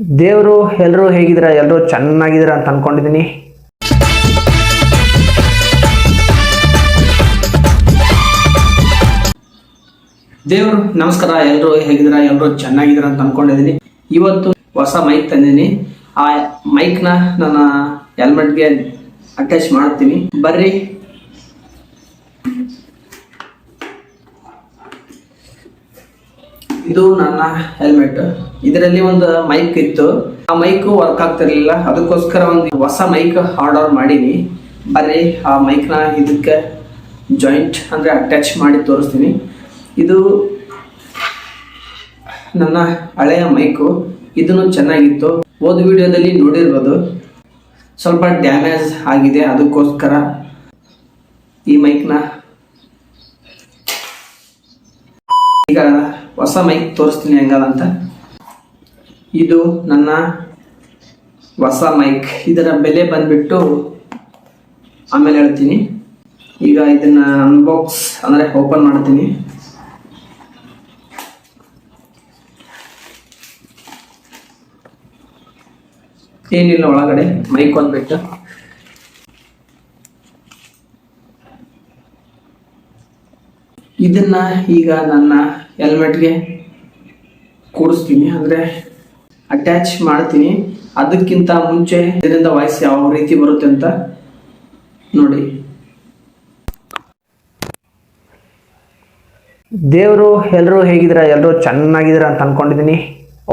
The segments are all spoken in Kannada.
ದೇವರು ಎಲ್ಲರೂ ಹೇಗಿದ್ದೀರಾ ಎಲ್ಲರೂ ಚೆನ್ನಾಗಿದ್ದೀರಾ ಅಂತ ಅಂದ್ಕೊಂಡಿದ್ದೀನಿ ದೇವರು, ನಮಸ್ಕಾರ ಎಲ್ಲರೂ ಹೇಗಿದ್ದೀರಾ ಎಲ್ಲರೂ ಚೆನ್ನಾಗಿದ್ದೀರಾ ಅಂತ ಅಂದ್ಕೊಂಡಿದ್ದೀನಿ ಇವತ್ತು ಹೊಸ ಮೈಕ್ ತಂದಿದ್ದೀನಿ ಆ ಮೈಕ್ನ ನನ್ನ ಹೆಲ್ಮೆಟ್ಗೆ ಅಟ್ಯಾಚ್ ಮಾಡ್ತೀನಿ. ಬರ್ರಿ. ಇದು ನನ್ನ ಹೆಲ್ಮೆಟ್ ಇದರಲ್ಲಿ ಒಂದು ಮೈಕ್ ಇತ್ತು. ಆ ಮೈಕ್ ವರ್ಕ್ ಆಗ್ತಿರ್ಲಿಲ್ಲ. ಅದಕ್ಕೋಸ್ಕರ ಒಂದು ಹೊಸ ಮೈಕ್ ಆರ್ಡರ್ ಮಾಡೀನಿ. ಬರ್ರಿ, ಆ ಮೈಕ್ನ ಇದಕ್ಕೆ ಜಾಯಿಂಟ್ ಅಂದ್ರೆ ಅಟ್ಯಾಚ್ ಮಾಡಿ ತೋರಿಸ್ತೀನಿ. ಇದು ನನ್ನ ಹಳೆಯ ಮೈಕು ಇದನ್ನು ಚೆನ್ನಾಗಿತ್ತು. ಹೋದ ವಿಡಿಯೋದಲ್ಲಿ ನೋಡಿರ್ಬೋದು. ಸ್ವಲ್ಪ ಡ್ಯಾಮೇಜ್ ಆಗಿದೆ. ಅದಕ್ಕೋಸ್ಕರ ಈ ಮೈಕ್ನ ಈಗ ಹೊಸ ಮೈಕ್ ತೋರಿಸ್ತೀನಿ ಹೆಂಗಲ್ಲ ಅಂತ ಇದು ನನ್ನ ಹೊಸ ಮೈಕ್ ಇದರ ಬೆಲೆ ಬಂದ್ಬಿಟ್ಟು ಆಮೇಲೆ ಹೇಳ್ತೀನಿ. ಈಗ ಇದನ್ನ ಅನ್ಬಾಕ್ಸ್ ಅಂದ್ರೆ ಓಪನ್ ಮಾಡ್ತೀನಿ. ಏನಿಲ್ಲ ಒಳಗಡೆ ಮೈಕ್ ಒಂದ್ಬಿಟ್ಟು ಇದನ್ನ ಈಗ ನನ್ನ ಹೆಲ್ಮೆಟ್ಗೆ ಕೂಡಿಸ್ತೀನಿ. ಅಂದ್ರೆ ಅಟ್ಯಾಚ್ ಮಾಡ್ತೀನಿ. ಅದಕ್ಕಿಂತ ಮುಂಚೆ ಇದರಿಂದ ವಾಯ್ಸ್ ಯಾವ ರೀತಿ ಬರುತ್ತೆ ಅಂತ ನೋಡಿ. ದೇವರು ಎಲ್ಲರೂ ಹೇಗಿದ್ದೀರಾ? ಎಲ್ಲರೂ ಚೆನ್ನಾಗಿದ್ದೀರಾ ಅಂತ ಅನ್ಕೊಂಡಿದ್ದೀನಿ.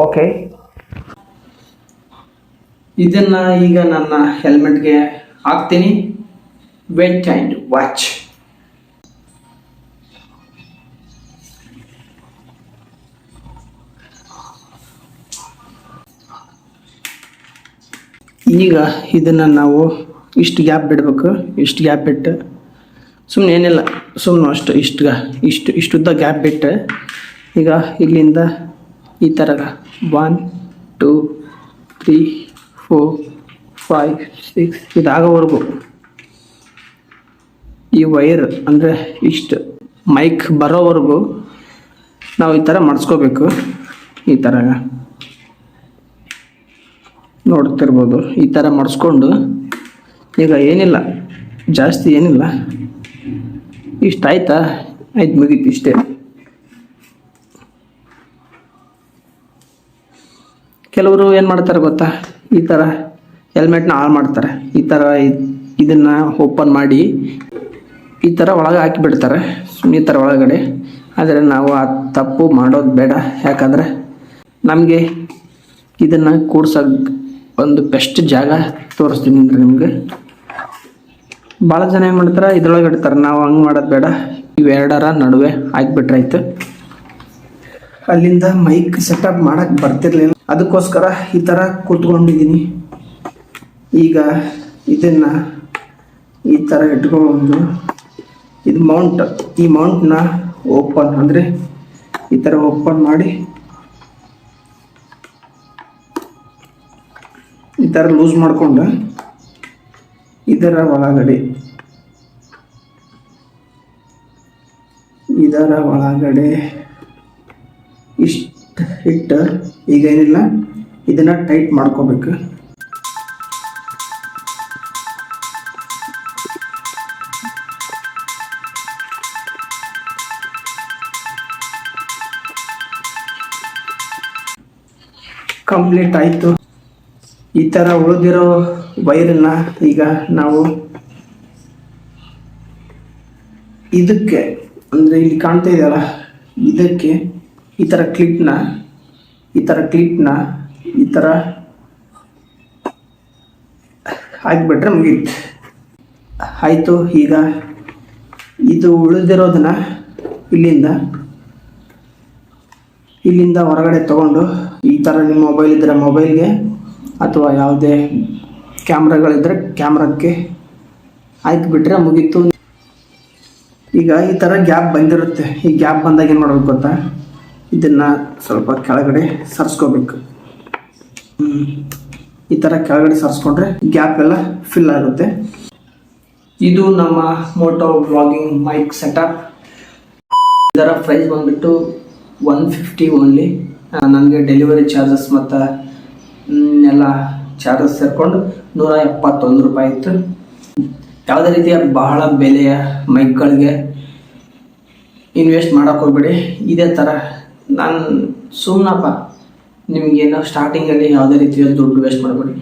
ಓಕೆ ಇದನ್ನ ಈಗ ನನ್ನ ಹೆಲ್ಮೆಟ್ಗೆ ಹಾಕ್ತೀನಿ. ವೆಟ್ ಆ್ಯಂಡ್ ವಾಚ್ ಈಗ ಇದನ್ನು ನಾವು ಇಷ್ಟು ಗ್ಯಾಪ್ ಬಿಡಬೇಕು, ಇಷ್ಟು ಗ್ಯಾಪ್ ಬಿಟ್ಟು ಸುಮ್ಮನೆ ಏನಿಲ್ಲ ಸುಮ್ಮನೆ ಅಷ್ಟು ಇಷ್ಟು ಇಷ್ಟು, ಇಷ್ಟುದ್ದ ಗ್ಯಾಪ್ ಬಿಟ್ಟು, ಈಗ ಇಲ್ಲಿಂದ ಈ ಥರ one two three four five six ಇದಾಗೋವರೆಗೂ. ಈ ವೈರ್ ಅಂದರೆ ಇಷ್ಟು ಮೈಕ್ ಬರೋವರೆಗೂ ನಾವು ಈ ಥರ ಮಾಡಿಸ್ಕೋಬೇಕು, ಈ ಥರ ನೋಡ್ತಿರ್ಬೋದು, ಈ ಥರ ಮಾಡಿಸ್ಕೊಂಡು, ಈಗ ಏನಿಲ್ಲ, ಜಾಸ್ತಿ ಏನಿಲ್ಲ. ಇಷ್ಟ ಆಯ್ತಾ? ಮುಗೀತು ಇಷ್ಟೇ. ಕೆಲವರು ಏನು ಮಾಡ್ತಾರೆ ಗೊತ್ತಾ? ಈ ಥರ ಹೆಲ್ಮೆಟ್ನ ಹಾಳು ಮಾಡ್ತಾರೆ. ಈ ಥರ ಇದನ್ನು ಓಪನ್ ಮಾಡಿ, ಈ ಥರ ಒಳಗೆ ಹಾಕಿಬಿಡ್ತಾರೆ ಸುಮ್ಮನೆ ಈ ಥರ ಒಳಗಡೆ. ಆದರೆ ನಾವು ಆ ತಪ್ಪು ಮಾಡೋದು ಬೇಡ. ಯಾಕಂದರೆ ನಮಗೆ ಇದನ್ನು ಕೂಡ್ಸೋಕೆ ಒಂದು ಬೆಸ್ಟ್ ಜಾಗ ತೋರಿಸ್ತೀನಿ ಅಂದ್ರೆ ನಿಮಗೆ. ಭಾಳ ಜನ ಏನು ಮಾಡ್ತಾರೆ, ಇದ್ರೊಳಗೆ ಇಡ್ತಾರೆ. ನಾವು ಹಂಗೆ ಮಾಡೋದು ಬೇಡ. ಇವೆರಡರ ನಡುವೆ ಹಾಕ್ಬಿಟ್ರಾಯ್ತು ಅಲ್ಲಿಂದ ಮೈಕ್ ಸೆಟಪ್ ಮಾಡಕ್ಕೆ ಬರ್ತಿರ್ಲಿಲ್ಲ. ಅದಕ್ಕೋಸ್ಕರ ಈ ಥರ ಕೂತ್ಕೊಂಡಿದ್ದೀನಿ. ಈಗ ಇದನ್ನ ಈ ಥರ ಇಟ್ಕೊಂಡು ಇದು ಮೌಂಟ್ ಈ ಮೌಂಟ್ನ ಓಪನ್ ಅಂದರೆ ಈ ಥರ ಓಪನ್ ಮಾಡಿ ಥರ ಲೂಸ್ ಮಾಡಿಕೊಂಡು ಇದರ ಒಳಗಡೆ ಇದರ ಒಳಗಡೆ ಇಷ್ಟು ಇಟ್ಟು ಈಗ ಏನಿಲ್ಲ, ಇದನ್ನ ಟೈಟ್ ಮಾಡ್ಕೋಬೇಕು. ಕಂಪ್ಲೀಟ್ ಆಯಿತು. ಈ ಥರ ಉಳಿದಿರೋ ವೈರನ್ನ ಈಗ ನಾವು ಇದಕ್ಕೆ, ಅಂದರೆ ಇಲ್ಲಿ ಕಾಣ್ತಾ ಇದೆಯಲ್ಲ, ಇದಕ್ಕೆ ಈ ಥರ ಕ್ಲಿಪ್ನ, ಈ ಥರ ಕ್ಲಿಪ್ನ, ಈ ಥರ ಹಾಕಿಬಿಟ್ರೆ ಮುಗೀತು. ಆಯಿತು, ಈಗ ಇದು ಉಳಿದಿರೋದನ್ನ ಇಲ್ಲಿಂದ ಇಲ್ಲಿಂದ ಹೊರಗಡೆ ತಗೊಂಡು ಈ ಥರ ನಿಮ್ಮ ಮೊಬೈಲ್ ಇದ್ದರೆ ಮೊಬೈಲ್ಗೆ ಅಥವಾ ಯಾವುದೇ ಕ್ಯಾಮ್ರಾಗಳಿದ್ದರೆ ಕ್ಯಾಮ್ರಕ್ಕೆ ಬಿಟ್ಟರೆ ಮುಗೀತು. ಈಗ ಈ ಥರ ಗ್ಯಾಪ್ ಬಂದಿರುತ್ತೆ. ಈ ಗ್ಯಾಪ್ ಬಂದಾಗ ಏನು ಮಾಡಬೇಕು ಗೊತ್ತಾ? ಇದನ್ನು ಸ್ವಲ್ಪ ಕೆಳಗಡೆ ಸರಿಸ್ಕೋಬೇಕು. ಈ ಥರ ಕೆಳಗಡೆ ಸರಿಸ್ಕೊಂಡ್ರೆ ಗ್ಯಾಪ್ ಎಲ್ಲ ಫಿಲ್ ಆಗುತ್ತೆ. ಇದು ನಮ್ಮ ಮೋಟೋ ವ್ಲಾಗಿಂಗ್ ಮೈಕ್ ಸೆಟಪ್ ಇದರ ಪ್ರೈಸ್ ಬಂದ್ಬಿಟ್ಟು ಒನ್ ಫಿಫ್ಟಿ ಓನ್ಲಿ ನನಗೆ ಡೆಲಿವರಿ ಚಾರ್ಜಸ್ ಮತ್ತು ಎಲ್ಲ ಚಾರ್ಜಸ್ ಸೇರಿಕೊಂಡು ನೂರ ಎಪ್ಪತ್ತೊಂದು ರೂಪಾಯಿ ಇತ್ತು. ಯಾವುದೇ ರೀತಿಯ ಬಹಳ ಬೆಲೆಯ ಮೈಕ್ಗಳಿಗೆ ಇನ್ವೆಸ್ಟ್ ಮಾಡೋಕೆ ಹೋಗ್ಬೇಡಿ. ಇದೇ ಥರ ನಾನು ಸುಮ್ಮನಪ್ಪ ನಿಮಗೇನೋ ಸ್ಟಾರ್ಟಿಂಗಲ್ಲಿ ಯಾವುದೇ ರೀತಿಯ ದುಡ್ಡು ವೇಸ್ಟ್ ಮಾಡಬೇಡಿ.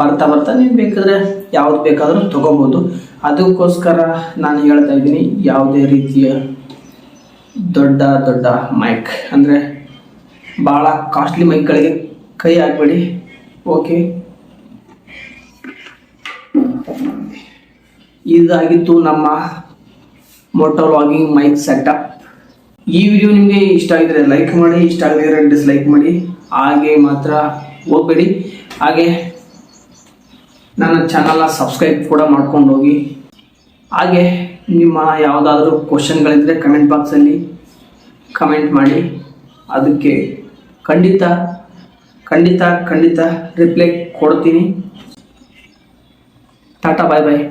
ಬರ್ತಾ ಬರ್ತಾ ನೀವು ಬೇಕಾದರೆ ಯಾವ್ದು ಬೇಕಾದರೂ ತೊಗೋಬೋದು. ಅದಕ್ಕೋಸ್ಕರ ನಾನು ಹೇಳ್ತಾ ಇದ್ದೀನಿ, ಯಾವುದೇ ರೀತಿಯ ದೊಡ್ಡ ದೊಡ್ಡ ಮೈಕ್ ಅಂದರೆ ಭಾಳ ಕಾಸ್ಟ್ಲಿ ಮೈಕ್ಗಳಿಗೆ ಕೈ ಹಾಕಬೇಡಿ. ಓಕೆ ಇದಾಗಿತ್ತು ನಮ್ಮ ಮೋಟೋ ಲಾಗಿಂಗ್ ಮೈಕ್ ಸೆಟಪ್ ಈ ವಿಡಿಯೋ ನಿಮಗೆ ಇಷ್ಟ ಆಗಿದ್ರೆ ಲೈಕ್ ಮಾಡಿ, ಇಷ್ಟ ಆಗದಿದ್ರೆ ಡಿಸ್ಲೈಕ್ ಮಾಡಿ. ಹಾಗೆ ಮಾತ್ರ ಹೋಗ್ಬೇಡಿ ಹಾಗೆ ನನ್ನ ಚಾನಲ್ನ ಸಬ್ಸ್ಕ್ರೈಬ್ ಕೂಡ ಮಾಡ್ಕೊಂಡು ಹೋಗಿ. ಹಾಗೆ ನಿಮ್ಮ ಯಾವುದಾದ್ರೂ ಕ್ವಶನ್ಗಳಿದ್ರೆ ಕಮೆಂಟ್ ಬಾಕ್ಸಲ್ಲಿ ಕಮೆಂಟ್ ಮಾಡಿ. ಅದಕ್ಕೆ ಖಂಡಿತ ಖಂಡಿತ ಖಂಡಿತ ರಿಪ್ಲೈ ಕೊಡ್ತೀನಿ. ಟಾಟಾ ಬಾಯ್ ಬಾಯ್